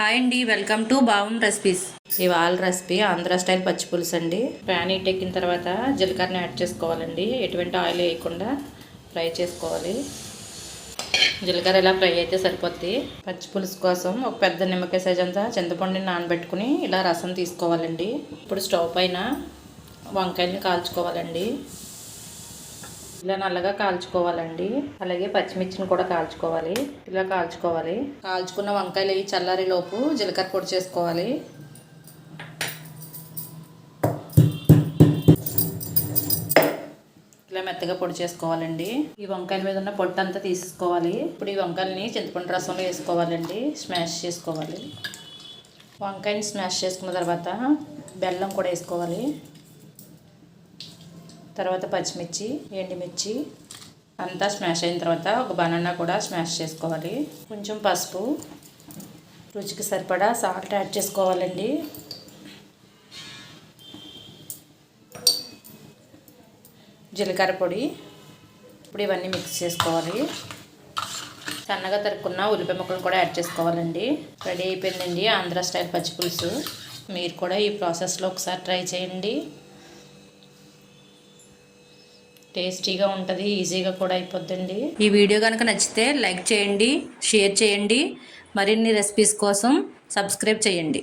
Hi అండి welcome to బావం recipes. ఇవాళ recipe Andhra style పచ్చి పులుసు అండి. ప్యాన్ హీట్ ఎక్కిన తర్వాత జీలకర్రని యాడ్ చేసుకోవాలండి. ఎటువంటి ఆయిల్ వేయకుండా ఫ్రై చేసుకోవాలి. జీలకర్ర ఇలా ఫ్రై అయితే సరిపోద్ది. పచ్చి పులుసు కోసం ఒక పెద్ద నిమ్మకాయ సైజ్ అంతా చింతపండుని నానబెట్టుకుని ఇలా రసం తీసుకోవాలండి. ఇప్పుడు స్టవ్ పైన వంకాయని కాల్చుకోవాలండి. ఇలా నల్లగా కాల్చుకోవాలండి. అలాగే పచ్చిమిర్చిని కూడా కాల్చుకోవాలి. ఇలా కాల్చుకోవాలి. కాల్చుకున్న వంకాయలు ఈ చల్లారి లోపు జీలకర్ర పొడి చేసుకోవాలి. ఇలా మెత్తగా పొడి చేసుకోవాలండి. ఈ వంకాయల మీద ఉన్న పొట్టు అంతా తీసుకోవాలి ఇప్పుడు ఈ వంకాయలని చింతపండు రసంలో వేసుకోవాలండి. స్మాష్ చేసుకోవాలి. వంకాయని స్మాష్ చేసుకున్న తర్వాత బెల్లం కూడా వేసుకోవాలి. తర్వాత పచ్చిమిర్చి ఎండుమిర్చి అంతా స్మాష్ అయిన తర్వాత ఒక బనానా కూడా స్మాష్ చేసుకోవాలి. కొంచెం పసుపు రుచికి సరిపడా సాల్ట్ యాడ్ చేసుకోవాలండి. జీలకర్ర పొడి ఇప్పుడు ఇవన్నీ మిక్స్ చేసుకోవాలి. సన్నగా తరుక్కున్న ఉల్లిపాయ ముక్కలు కూడా యాడ్ చేసుకోవాలండి. రెడీ అయిపోయిందండి ఆంధ్ర స్టైల్ పచ్చి పులుసు మీరు కూడా ఈ ప్రాసెస్లో ఒకసారి ట్రై చేయండి. టేస్టీగా ఉంటుంది ఈజీగా కూడా అయిపోద్దండి. ఈ వీడియో కనుక నచ్చితే లైక్ చేయండి షేర్ చేయండి. మరిన్ని రెసిపీస్ కోసం సబ్స్క్రైబ్ చేయండి.